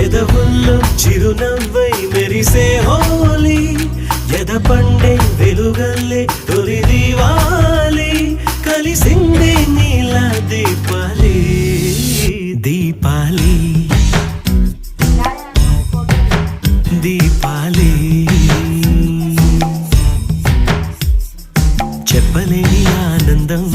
పెదవుల్లో చిరునవ్వై మెరిసే హోలీ ఎద పండే వెలుగల్లే తొలి దివాలి కలిసిందే నీల దీపాలి. దీపాలి. దీపాలి. చెప్పలేని ఆనందం.